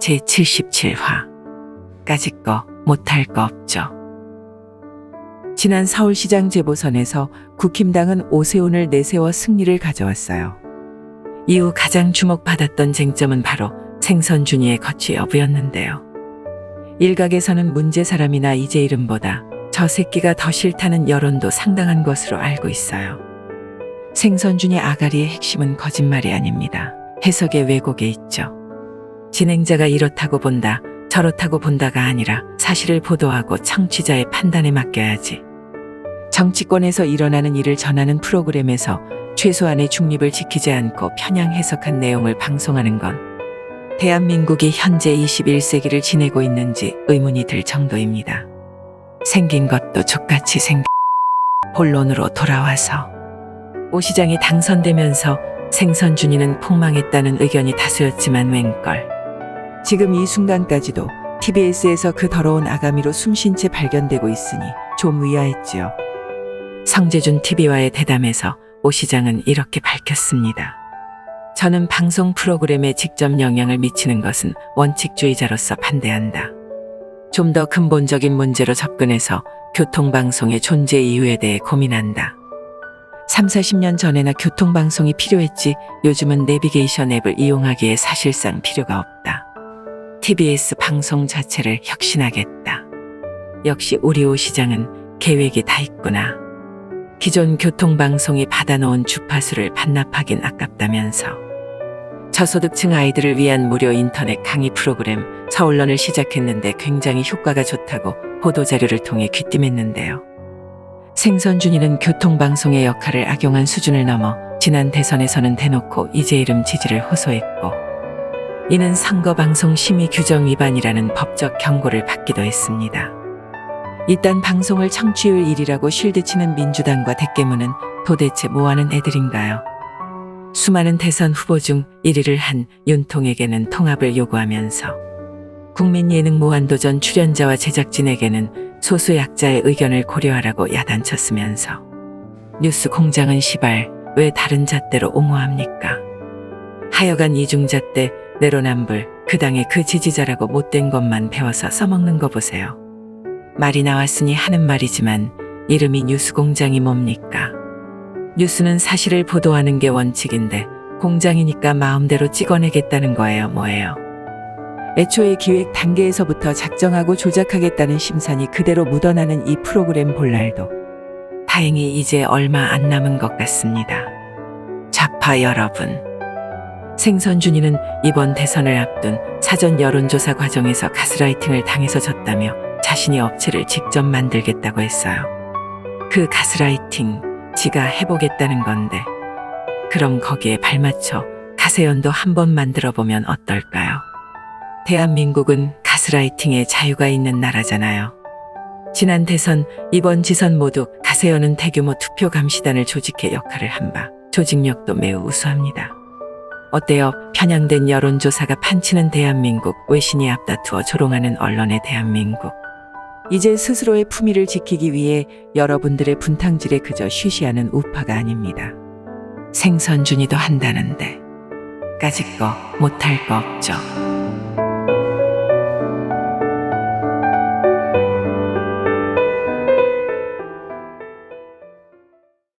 제77화 까짓 거 못할 거 없죠. 지난 서울시장 재보선에서 국힘당은 오세훈을 내세워 승리를 가져왔어요. 이후 가장 주목받았던 쟁점은 바로 생선 준이의 거취 여부였는데요. 일각에서는 문제 사람이나 이제 이름보다 저 새끼가 더 싫다는 여론도 상당한 것으로 알고 있어요. 생선준이 아가리의 핵심은 거짓말이 아닙니다. 해석의 왜곡에 있죠. 진행자가 이렇다고 본다, 저렇다고 본다가 아니라 사실을 보도하고 청취자의 판단에 맡겨야지. 정치권에서 일어나는 일을 전하는 프로그램에서 최소한의 중립을 지키지 않고 편향 해석한 내용을 방송하는 건 대한민국이 현재 21세기를 지내고 있는지 의문이 들 정도입니다. 생긴 것도 족같이 생 본론으로 돌아와서 오 시장이 당선되면서 생선 준이는 폭망했다는 의견이 다수였지만 웬걸. 지금 이 순간까지도 TBS에서 그 더러운 아가미로 숨쉰 채 발견되고 있으니 좀 의아했지요. 성재준 TV와의 대담에서 오 시장은 이렇게 밝혔습니다. 저는 방송 프로그램에 직접 영향을 미치는 것은 원칙주의자로서 반대한다. 좀 더 근본적인 문제로 접근해서 교통방송의 존재 이유에 대해 고민한다. 3, 40년 전에나 교통방송이 필요했지 요즘은 내비게이션 앱을 이용하기에 사실상 필요가 없다. TBS 방송 자체를 혁신하겠다. 역시 우리 오 시장은 계획이 다 있구나. 기존 교통방송이 받아놓은 주파수를 반납하긴 아깝다면서. 저소득층 아이들을 위한 무료 인터넷 강의 프로그램 서울론을 시작했는데 굉장히 효과가 좋다고 보도자료를 통해 귀띔했는데요. 생선준이는 교통방송의 역할을 악용한 수준을 넘어 지난 대선에서는 대놓고 이제 이름 지지를 호소했고 이는 선거방송 심의 규정 위반이라는 법적 경고를 받기도 했습니다. 이딴 방송을 청취율 1위라고 쉴드치는 민주당과 대깨문은 도대체 뭐하는 애들인가요? 수많은 대선 후보 중 1위를 한 윤통에게는 통합을 요구하면서 국민 예능 무한도전 출연자와 제작진에게는 소수 약자의 의견을 고려하라고 야단쳤으면서 뉴스 공장은 시발 왜 다른 잣대로 옹호합니까? 하여간 이중잣대 내로남불 그 당의 그 지지자라고 못된 것만 배워서 써먹는 거 보세요. 말이 나왔으니 하는 말이지만 이름이 뉴스 공장이 뭡니까? 뉴스는 사실을 보도하는 게 원칙인데 공장이니까 마음대로 찍어내겠다는 거예요, 뭐예요? 애초에 기획 단계에서부터 작정하고 조작하겠다는 심산이 그대로 묻어나는 이 프로그램 볼날도 다행히 이제 얼마 안 남은 것 같습니다. 좌파 여러분. 생선준이는 이번 대선을 앞둔 사전 여론조사 과정에서 가스라이팅을 당해서 졌다며 자신이 업체를 직접 만들겠다고 했어요. 그 가스라이팅 지가 해보겠다는 건데 그럼 거기에 발맞춰 가세연도 한번 만들어 보면 어떨까요? 대한민국은 가스라이팅의 자유가 있는 나라잖아요. 지난 대선, 이번 지선 모두 가세연은 대규모 투표 감시단을 조직해 역할을 한 바 조직력도 매우 우수합니다. 어때요? 편향된 여론조사가 판치는 대한민국, 외신이 앞다투어 조롱하는 언론의 대한민국. 이제 스스로의 품위를 지키기 위해 여러분들의 분탕질에 그저 쉬쉬하는 우파가 아닙니다. 생선준이도 한다는데 까짓 거 못할 거 없죠.